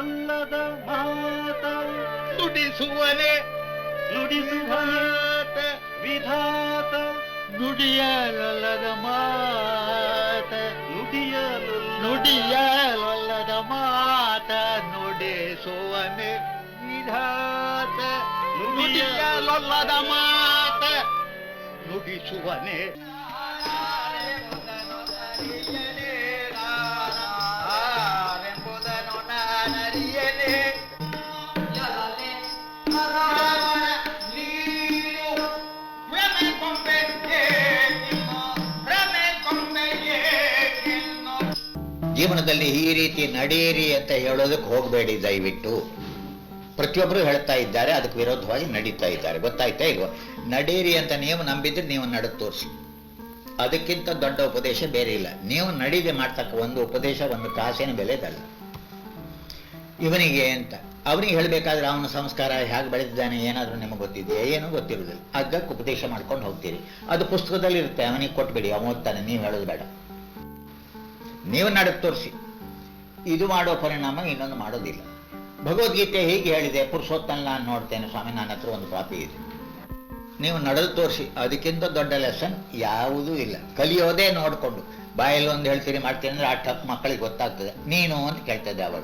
ಕನ್ನದ ಭಾತ ನುಡಿಸುವನೆ ನುಡಿಸುವಾತ ವಿಧಾತ. ನುಡಿಯಲಲ್ಲದ ಮಾತ. ನುಡಿಯ ನುಡಿಯಲಲ್ಲದ ಮಾತ ನುಡಿಸುವನೆ ವಿಧಾತ. ನುಡಿಯಲಲ್ಲದ ಮಾತ ನುಡಿಸುವನೆ. ಜೀವನದಲ್ಲಿ ಈ ರೀತಿ ನಡೆಯಿರಿ ಅಂತ ಹೇಳೋದಕ್ಕೆ ಹೋಗಬೇಡಿ, ದಯವಿಟ್ಟು. ಪ್ರತಿಯೊಬ್ಬರು ಹೇಳ್ತಾ ಇದ್ದಾರೆ, ಅದಕ್ಕೆ ವಿರೋಧವಾಗಿ ನಡೀತಾ ಇದ್ದಾರೆ. ಗೊತ್ತಾಯ್ತಾ ಇಲ್ವ? ನಡೀರಿ ಅಂತ ನೀವು ನಂಬಿದ್ರೆ ನೀವು ನಡೆದು ತೋರಿಸಿ. ಅದಕ್ಕಿಂತ ದೊಡ್ಡ ಉಪದೇಶ ಬೇರೆ ಇಲ್ಲ. ನೀವು ನಡೀದೆ ಮಾಡ್ತಕ್ಕ ಒಂದು ಉಪದೇಶ, ಒಂದು ಕಾಸಿನ ಬೆಲೆದಲ್ಲ ಇವನಿಗೆ ಅಂತ ಅವನಿಗೆ ಹೇಳಬೇಕಾದ್ರೆ ಅವನ ಸಂಸ್ಕಾರ ಹೇಗೆ ಬೆಳೆದಿದ್ದಾನೆ, ಏನಾದರೂ ನಿಮಗೆ ಗೊತ್ತಿದೆಯಾ? ಏನೂ ಗೊತ್ತಿರುವುದಿಲ್ಲ. ಅದಕ್ಕೆ ಉಪದೇಶ ಮಾಡ್ಕೊಂಡು ಹೋಗ್ತೀರಿ. ಅದು ಪುಸ್ತಕದಲ್ಲಿ ಇರುತ್ತೆ ಅವನಿಗೆ ಕೊಟ್ಬಿಡಿ, ಅವನು ಓದ್ತಾನೆ, ನೀವು ಹೇಳೋದು ಬೇಡ. ನೀವು ನಡೆದು ತೋರಿಸಿ. ಇದು ಮಾಡೋ ಪರಿಣಾಮ ಇನ್ನೊಂದು ಮಾಡೋದಿಲ್ಲ. ಭಗವದ್ಗೀತೆ ಹೀಗೆ ಹೇಳಿದೆ, ಪುರುಷೋತ್ತಮ ನಾನು ನೋಡ್ತೇನೆ, ಸ್ವಾಮಿ, ನನ್ನ ಹತ್ರ ಒಂದು ಕಾಪಿ ಇದೆ. ನೀವು ನಡೆದು ತೋರಿಸಿ, ಅದಕ್ಕಿಂತ ದೊಡ್ಡ ಲೆಸನ್ ಯಾವುದೂ ಇಲ್ಲ. ಕಲಿಯೋದೇ ನೋಡಿಕೊಂಡು, ಬಾಯಲ್ಲಿ ಒಂದು ಹೇಳ್ತೀರಿ ಮಾಡ್ತೀನಿ ಅಂದ್ರೆ ಆ ಟಪ್ ಮಕ್ಕಳಿಗೆ ಗೊತ್ತಾಗ್ತದೆ. ನೀನು ಅಂತ ಕೇಳ್ತದೆ ಅವಾಗ.